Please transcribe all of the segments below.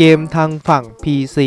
เกมทางฝั่ง PC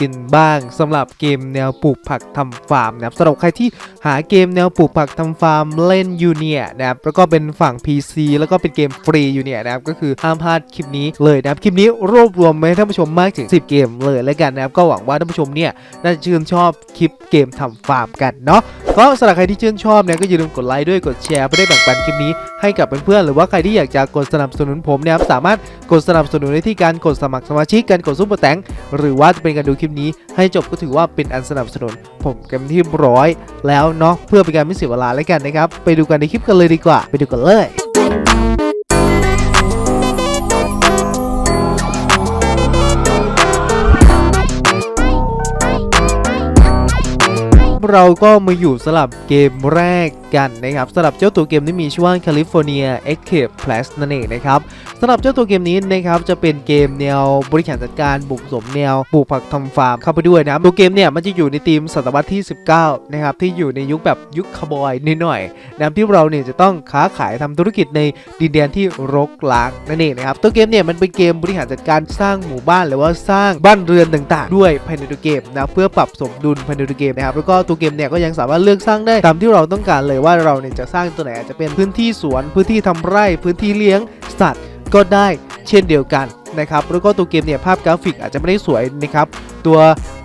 กันบ้างสำหรับเกมแนวปลูกผักทำฟาร์มนะครับสำหรับใครที่หาเกมแนวปลูกผักทำฟาร์มเล่นอยู่เนี่ยนะครับแล้วก็เป็นฝั่ง PC แล้วก็เป็นเกมฟรีอยู่เนี่ยนะครับก็คือห้ามพลาดคลิปนี้เลยนะครับคลิปนี้รวบรวมมาให้ท่านผู้ชมมากถึง 10 เกมเลยแล้วกันนะครับก็หวังว่าท่านผู้ชมเนี่ยน่าจะชื่นชอบคลิปเกมทำฟาร์มกันเนาะก็สำหรับใครที่ชื่นชอบเนี่ยก็อย่าลืมกดไลค์ด้วยกดแชร์เพื่อได้แบ่งปันคลิปนี้ให้กับเพื่อนๆหรือว่าใครที่อยากจะกดสนับสนุนผมเนี่ยครับสามารถกดสนับสนุนได้ที่การกดสมัครสมาชิกการกดซุปเปอร์แตงหรือว่าจะเป็นการดูคลิปนี้ให้จบก็ถือว่าเป็นอันสนับสนุน ผมกันที่ร้อยแล้วเนาะเพื่อเป็นการไม่เสียเวลาแล้วกันนะครับ ไปดูกันในคลิปกันเลยดีกว่า ไปดูกันเลย เราก็มาอยู่สลับเกมแรกกันนะครับสำหรับเจ้าตัวเกมที่มีชื่อว่า California Escape Plus นั่นเองนะครับสำหรับเจ้าตัวเกมนี้นะครับจะเป็นเกมแนวบริหารจัดการบุกสมแนวปลูกผักทำฟาร์มเข้าไปด้วยนะครับตัวเกมเนี่ยมันจะอยู่ในธีมศตวรรษที่ 19 นะครับที่อยู่ในยุคแบบยุคคาบอยนิดหน่อยนะครับที่เราเนี่ยจะต้องค้าขายทำธุรกิจในดินแดนที่รกร้างนั่นเองนะครับตัวเกมเนี่ยมันเป็นเกมบริหารจัดการสร้างหมู่บ้านหรือว่าสร้างบ้านเรือนต่าง ๆ ด้วยภายในตัวเกมนะเพื่อปรับสมดุลภายในตัวเกมนะครับแล้วก็ตัวเกมเนี่ยก็ยังสามารถเลือกสร้างได้ตามที่เราต้องการเลยว่าเราเนี่ยจะสร้างตัวไหนอาจจะเป็นพื้นที่สวน พื้นที่ทำไร่ พื้นที่เลี้ยงสัตว์ก็ได้เช่นเดียวกันนะครับแล้วก็ตัวเกมเนี่ยภาพกราฟิกอาจจะไม่ได้สวยนะครับตัว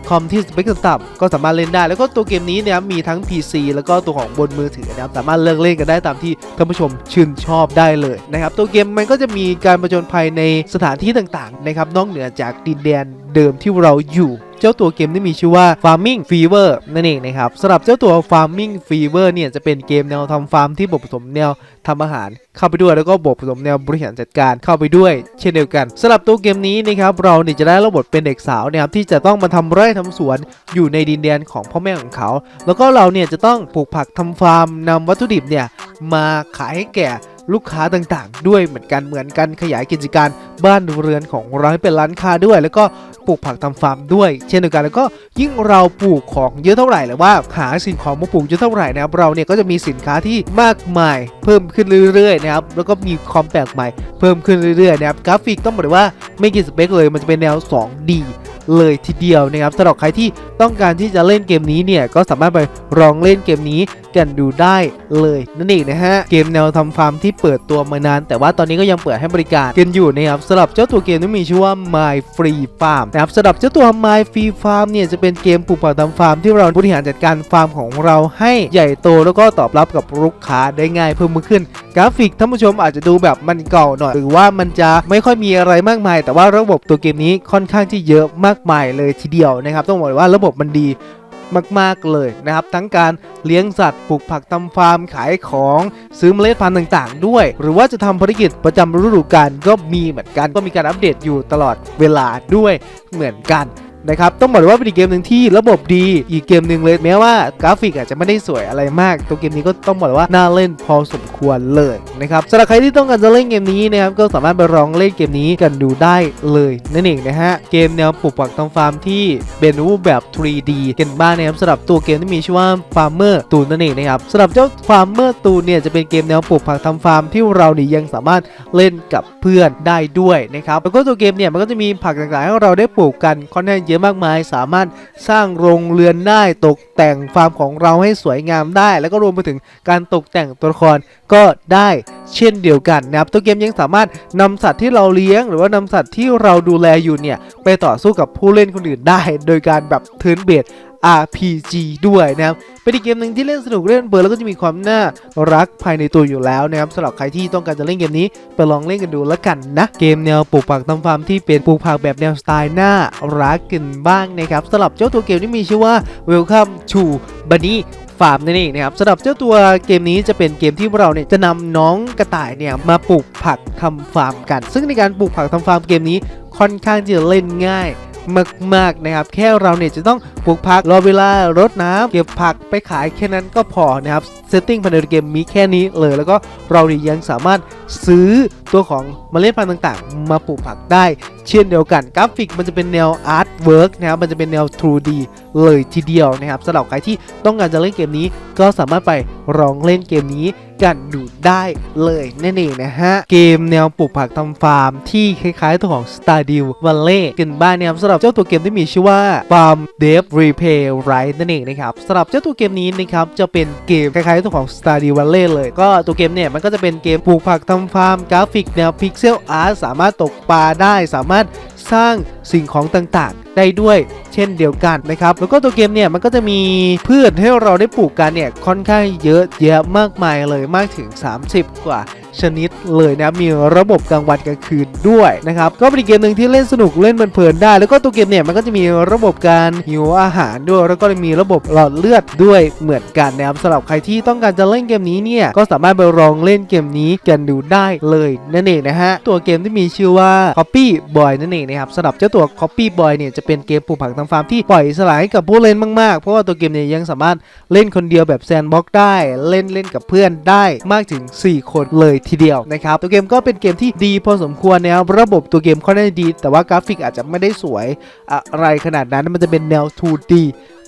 คอมที่สเปคต่ำก็สามารถเล่นได้ แล้วก็ตัวเกมนี้เนี่ยมีทั้ง PC แล้วก็ตัวของบนมือถือนะครับสามารถเลือกเล่นกันได้ตามที่ท่านผู้ชมชื่นชอบได้เลยนะครับตัวเกมมันก็จะมีการประจนภัยในสถานที่ต่างๆนะครับนอกเหนือจากดินแดนเดิมที่เราอยู่เจ้าตัวเกมที่มีชื่อว่า Farming Fever นั่นเองนะครับสำหรับเจ้าตัว Farming Fever เนี่ยจะเป็นเกมแนวทำฟาร์มที่บทผสมแนวทำอาหารเข้าไปด้วยแล้วก็บทผสมแนวบริหารจัดการเข้าไปด้วย เช่นเดียวกันสำหรับตัวเกมนี้นะครับเราเนี่ยจะได้รับบเป็นเด็กสาวนะครับที่จะต้องมาทำไร่ทำสวนอยู่ในดินแดนของพ่อแม่ของเขา แล้วก็เราเนี่ยจะต้องปลูกผักทำฟาร์มนำวัตถุดิบเนี่ยมาขายให้แก่ ลูกค้าต่างๆ ด้วยเหมือนกันเหมือนกันขยายกิจการบ้านเรือนของเราให้เป็นร้านค้าด้วย แล้วก็ปลูกผักทำฟาร์มด้วย เช่นเดียวกันแล้วก็ยิ่งเราปลูกของเยอะเท่าไหร่หรือว่าหาสิ่งของมาปลูกเยอะเท่าไหร่นะครับเราเนี่ยก็จะมีสินค้าที่มากมายเพิ่มขึ้นเรื่อยๆนะครับแล้วก็มีความแปลกใหม่เพิ่มขึ้นเรื่อยๆนะครับกราฟิกต้องบอกเลยว่าไม่กี่สเปคเลยมันจะเป็นแนว 2D เลยทีเดียวนะครับสำหรับใครที่ต้องการที่จะเล่นเกมนี้เนี่ยก็สามารถไปลองเล่นเกมนี้ กันดูได้เลยนั่นเองนะฮะ เกมแนวทำฟาร์มที่เปิดตัวมานาน แต่ว่าตอนนี้ก็ยังเปิดให้บริการกันอยู่นะครับสำหรับเจ้าตัวเกมที่มีชื่อว่า My Free Farm นะครับสำหรับเจ้าตัว My Free Farm เนี่ยจะเป็นเกมปลูกผักทำฟาร์มที่เราบริหารจัดการฟาร์มของเราให้ใหญ่โตแล้วก็ตอบรับกับลูกค้าได้ง่ายเพิ่มมากขึ้น กราฟิกท่านผู้ชมอาจจะดูแบบมันเก่าหน่อย หรือว่ามันจะไม่ค่อยมีอะไรมากมาย แต่ว่าระบบตัวเกมนี้ค่อนข้างที่เยอะมากมายเลยทีเดียวนะครับ ต้องบอกเลยว่าระบบมันดี มากๆเลยนะครับ ทั้งการเลี้ยงสัตว์ปลูกผักทำฟาร์มขายของซื้อเมล็ดพันธุ์ต่างๆ ด้วย หรือว่าจะทำภารกิจประจำฤดูกาลก็มีเหมือนกันก็มีการอัปเดตอยู่ตลอดเวลาด้วยเหมือนกัน นะครับต้องบอกเลยว่าเป็นอีกเกมหนึ่งที่ระบบดีอีกเกมหนึ่งเลยแม้ว่ากราฟิกอาจจะไม่ได้สวยอะไรมาก ตัวเกมนี้ก็ต้องบอกเลยว่าน่าเล่นพอสมควรเลยนะครับสำหรับใครที่ต้องการจะเล่นเกมนี้นะครับก็สามารถไปลองเล่นเกมนี้กันดูได้เลยนั่นเองนะฮะเกมแนวปลูกผักทำฟาร์มที่เป็นรูปแบบ 3D กันบ้างนะครับสำหรับตัวเกมที่มีชื่อว่า Farmer ตูนนั่นเองนะครับสำหรับเจ้า Farmer ตูนเนี่ยจะเป็นเกมแนวปลูกผักทำฟาร์มที่เราเนี่ยยังสามารถเล่นกับเพื่อนได้ด้วยนะครับแล้วก็ตัวเกมเนี่ยมันก็จะมีผักต่างๆให้เราได้ปลูกกันค่อนข้างเยอะมากมาย สามารถสร้างโรงเรือนได้ตกแต่งฟาร์มของเราให้สวยงามได้ แล้วก็รวมไปถึงการตกแต่งตัวละครก็ได้เช่นเดียวกันนะครับตัวเกมยังสามารถนำสัตว์ที่เราเลี้ยง หรือว่านำสัตว์ที่เราดูแลอยู่เนี่ยไปต่อสู้กับผู้เล่นคนอื่นได้ โดยการแบบเทิร์นเบด RPG ด้วยนะครับเป็นอีกเกมหนึ่งที่เล่นสนุกเล่นเบิร์แล้วก็จะมีความน่ารักภายในตัวอยู่แล้วนะครับสำหรับใครที่ต้องการจะเล่นเกมนี้ไปลองเล่นกันดูแล้วกันนะเกมแนวปลูกผักทำฟาร์มที่เป็นปลูกผักแบบแนวสไตล์น่ารักกันบ้างนะครับสำหรับเจ้าตัวเกมที่มีชื่อว่า Welcome to Bunny ฟาร์มนั่นเองนะครับสำหรับเจ้าตัวเกมนี้จะเป็นเกมที่เราเนี่ยจะนำน้องกระต่ายเนี่ยมาปลูกผักทำฟาร์มกัน ซึ่งในการปลูกผักทำฟาร์มเกมนี้ค่อนข้างที่จะเล่นง่าย มากๆนะครับ แค่เราเนี่ยจะต้องปลูกผักรอเวลารดน้ำเก็บผักไปขายแค่นั้นก็พอนะครับเซตติ้งภายในเกมมีแค่นี้เลย แล้วก็เราเนี่ยยังสามารถซื้อ ตัวของเมล็ดพันธุ์ต่างๆ มาปลูกผักได้ เช่นเดียวกันกราฟิกมันจะเป็นแนวอาร์ตเวิร์กนะครับมันจะเป็นแนว 2D เลยทีเดียวนะครับสำหรับใครที่ต้องการจะเล่นเกมนี้ ก็สามารถไปลองเล่นเกมนี้กันดูได้เลยนั่นเองนะฮะ เกมแนวปลูกผักทำฟาร์มที่คล้ายๆตัวของ Stardew Valley กันบ้างนะครับสำหรับเจ้าตัวเกมที่มีชื่อว่า Farm Dev Replay Right นั่นเองนะครับสำหรับเจ้าตัวเกมนี้นะครับจะเป็นเกมคล้ายๆตัวของ Stardew Valley เลย ก็ตัวเกมเนี่ยมันก็จะเป็นเกมปลูกผักทำฟาร์มกราฟิกแนวพิกเซลอาร์ตสามารถตกปลาได้สามารถสร้างสิ่งของต่างๆ ได้ด้วยเช่นเดียวกันนะครับ แล้วก็ตัวเกมเนี่ยมันก็จะมีพืชให้เราได้ปลูกกันเนี่ยค่อนข้างเยอะแยะมากมายเลยมากถึง 30 กว่า ชนิดเลยนะ มีระบบกลางวันกลางคืนด้วยนะครับ ก็เป็นเกมหนึ่งที่เล่นสนุกเล่นเพลินได้ แล้วก็ตัวเกมเนี่ยมันก็จะมีระบบการหิวอาหารด้วย แล้วก็มีระบบหลอดเลือดด้วยเหมือนกันนะครับสำหรับใครที่ต้องการจะเล่นเกมนี้เนี่ยก็สามารถไปลองเล่นเกมนี้กันดูได้เลยนั่นเองนะฮะตัวเกมที่มีชื่อว่า Copy Boy นั่นเองนะครับสำหรับเจ้าตัว Copy Boy เนี่ยจะเป็นเกมปลูกผักทางฟาร์มที่ปล่อยสละให้กับผู้เล่นมากๆ เพราะว่าตัวเกมเนี่ยยังสามารถเล่นคนเดียวแบบแซนบ็อกได้ เล่นเล่นกับเพื่อนได้มากถึง 4 คนเลยทีเดียวนะครับตัวเกมก็เป็นเกมที่ดีพอสมควรนะครับระบบตัวเกมค่อนข้างดี แต่ว่ากราฟิกอาจจะไม่ได้สวยอะไรขนาดนั้นมันจะเป็นแนว 2D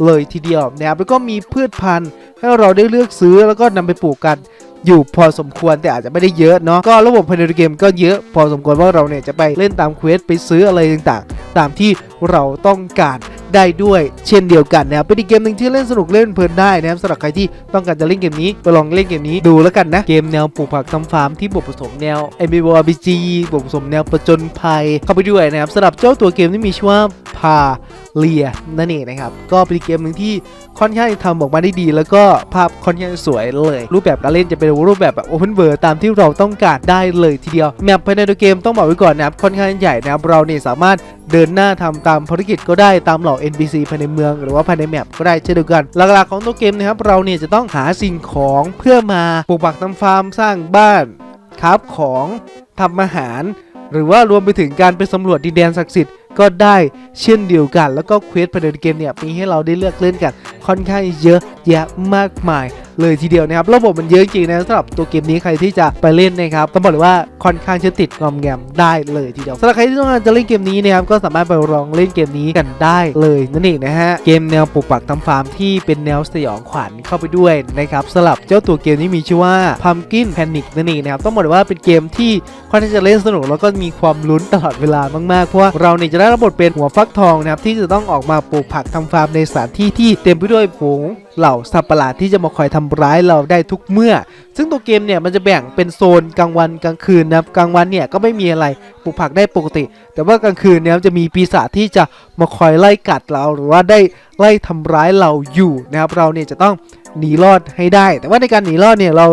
เลยทีเดียวนะครับแล้วก็มีพืชพันธุ์ให้เราได้เลือกซื้อแล้วก็นำไปปลูกกันอยู่พอสมควรแต่อาจจะไม่ได้เยอะเนาะก็ระบบภายในเกมก็เยอะพอสมควรว่าเราเนี่ยจะไปเล่นตามเควสไปซื้ออะไรต่างๆ ตามที่เราต้องการ ได้ด้วยเช่นเดียวกันนะครับเป็นอีกเกมหนึ่งที่เล่นสนุกเล่นเพลินได้นะครับสำหรับใครที่ต้องการจะเล่นเกมนี้ไปลองเล่นเกมนี้ดูแล้วกันนะเกมแนวปลูกผักทำฟาร์มที่บทผสมแนว MMORPG บทผสมแนวประจนภัยเข้าไปด้วยนะครับสำหรับเจ้าตัวเกมที่มีชื่อว่าพา เลียนั่นเองนะครับ ก็เป็นเกมหนึ่งที่ค่อนข้างทำออกมาได้ดี แล้วก็ภาพค่อนข้างสวยเลย รูปแบบการเล่นจะเป็นรูปแบบแบบ Open World ตามที่เราต้องการได้เลยทีเดียวแมปภายในตัวเกมต้องบอกไว้ก่อนนะครับค่อนข้างใหญ่นะครับเราเนี่ยสามารถเดินหน้าทำตามภารกิจก็ได้ตามเหล่า NPC ภายในเมือง หรือว่าภายในแมปก็ได้เช่นเดียวกัน หลักๆของตัวเกมนะครับเราเนี่ยจะต้องหาสิ่งของเพื่อมาปลูกผักทำฟาร์มสร้างบ้านคราฟของทำอาหาร หรือว่ารวมไปถึงการไปสำรวจดินแดนศักดิ์สิทธิ์ ก็ได้เช่นเดียวกัน แล้วก็เควสภายในเกมเนี่ยมีให้เราได้เลือกเล่นกันค่อนข้างเยอะ แยะมากมาย เลยทีเดียวนะครับระบบมันเยอะจริงนะสำหรับตัวเกมนี้ใครที่จะไปเล่นนะครับต้องบอกเลยว่าค่อนข้างจะติดงอมแงมได้เลยทีเดียวสำหรับใครที่ต้องการจะเล่นเกมนี้นะครับก็สามารถไปลองเล่นเกมนี้กันได้เลยนั่นเองนะฮะเกมแนวปลูกปักทำฟาร์มที่เป็นแนวสยองขวัญเข้าไปด้วยนะครับสำหรับเจ้าตัวเกมนี้มีชื่อว่า Pumpkin Panic นั่นเองนะครับต้องบอกเลยว่าเป็นเกมที่ค่อนข้างจะเล่นสนุกแล้วก็มีความลุ้นตลอดเวลามากๆเพราะว่าเราเนี่ยจะได้รับบทเป็นหัวฟักทองนะครับที่จะต้องออกมาปลูกผักทำฟาร์มในสถานที่ที่เต็มไปด้วยฝูง เหล่าสัตว์ประหลาดที่จะมาคอยทำร้ายเราได้ทุกเมื่อ ซึ่งตัวเกมเนี่ยมันจะแบ่งเป็นโซนกลางวันกลางคืนนะครับกลางวันเนี่ยก็ไม่มีอะไรปลูกผักได้ปกติ แต่ว่ากลางคืนเนี่ยจะมีปีศาจที่จะมาคอยไล่กัดเราหรือว่าได้ไล่ทำร้ายเราอยู่นะครับเราเนี่ยจะต้องหนีรอดให้ได้ แต่ว่าในการหนีรอดเนี่ยเรา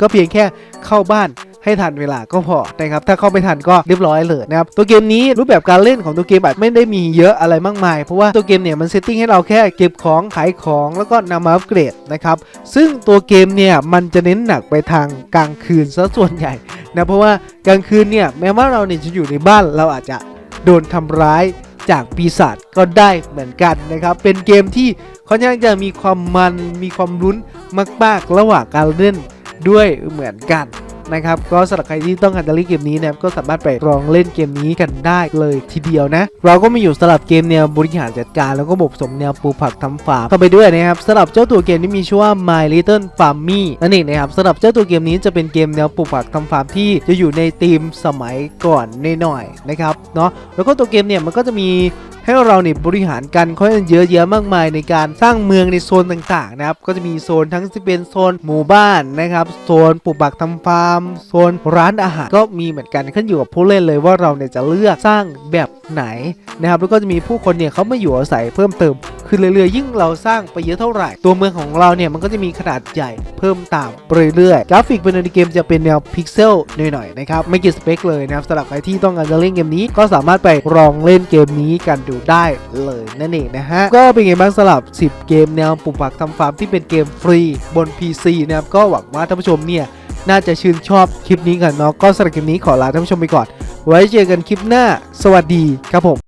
ก็เพียงแค่เข้าบ้าน ให้ทันเวลาก็พอนะครับถ้าเข้าไม่ทันก็เรียบร้อยเลยนะครับตัวเกมนี้รูปแบบการเล่นของตัวเกมอาจไม่ได้มีเยอะอะไรมากมาย เพราะว่าตัวเกมเนี่ยมันเซตติ้งให้เราแค่เก็บของขายของแล้วก็นำมาอัปเกรดนะครับซึ่งตัวเกมเนี่ยมันจะเน้นหนักไปทางกลางคืนซะส่วนใหญ่นะเพราะว่ากลางคืนเนี่ยแม้ว่าเราเนี่ยจะอยู่ในบ้านเราอาจจะโดนทำร้ายจากปีศาจก็ได้เหมือนกันนะครับ เป็นเกมที่ค่อนข้างจะมีความมันมีความลุ้นมาก ๆ ระหว่างการเล่นด้วยเหมือนกัน นะครับก็สำหรับใครที่ต้องการจะเล่นเกมนี้นะครับก็สามารถไปลองเล่นเกมนี้กันได้เลยทีเดียวนะ เราก็มีอยู่สำหรับเกมแนวบริหารจัดการ แล้วก็บวกผสมแนวปลูกผักทำฟาร์มเข้าไปด้วยนะครับสำหรับเจ้าตัวเกมที่มีชื่อว่า My Little Farmy นั่นเองนะครับสำหรับเจ้าตัวเกมนี้จะเป็นเกมแนวปลูกผักทำฟาร์มที่จะอยู่ในธีมสมัยก่อนนหน่อยนะครับเนาะแล้วก็ตัวเกมเนี่ยมันก็จะมี ให้เราเนี่ยบริหารกันค่อนข้างเยอะแยะมากมายในการสร้างเมืองในโซนต่างๆนะครับก็จะมีโซนทั้งที่เป็นโซนหมู่บ้านนะครับโซนปลูกผักทำฟาร์มโซนร้านอาหารก็มีเหมือนกันขึ้นอยู่กับผู้เล่นเลยว่าเราเนี่ยจะเลือกสร้างแบบไหนนะครับแล้วก็จะมีผู้คนเนี่ยเขามาอยู่อาศัยเพิ่มเติมขึ้นเรื่อยๆ ยิ่งเราสร้างไปเยอะเท่าไหร่ ตัวเมืองของเราเนี่ยมันก็จะมีขนาดใหญ่เพิ่มตามเรื่อยๆกราฟิกภายในเกมจะเป็นแนวพิกเซลหน่อยๆนะครับไม่เกี่ยวสเปคเลยนะครับสำหรับใครที่ต้องการจะเล่นเกมนี้ก็สามารถไปลองเล่นเกมนี้กันดูดูได้เลยนั่นเองนะฮะ ก็เป็นไงบ้างสำหรับ 10 เกมแนวปลูกผักทำฟาร์มที่เป็นเกมฟรีบน PC นะครับก็หวังว่าท่านผู้ชมเนี่ยน่าจะชื่นชอบคลิปนี้กันเนาะก็สำหรับคลิปนี้ขอลาท่านผู้ชมไปก่อน ไว้เจอกันคลิปหน้า สวัสดีครับผม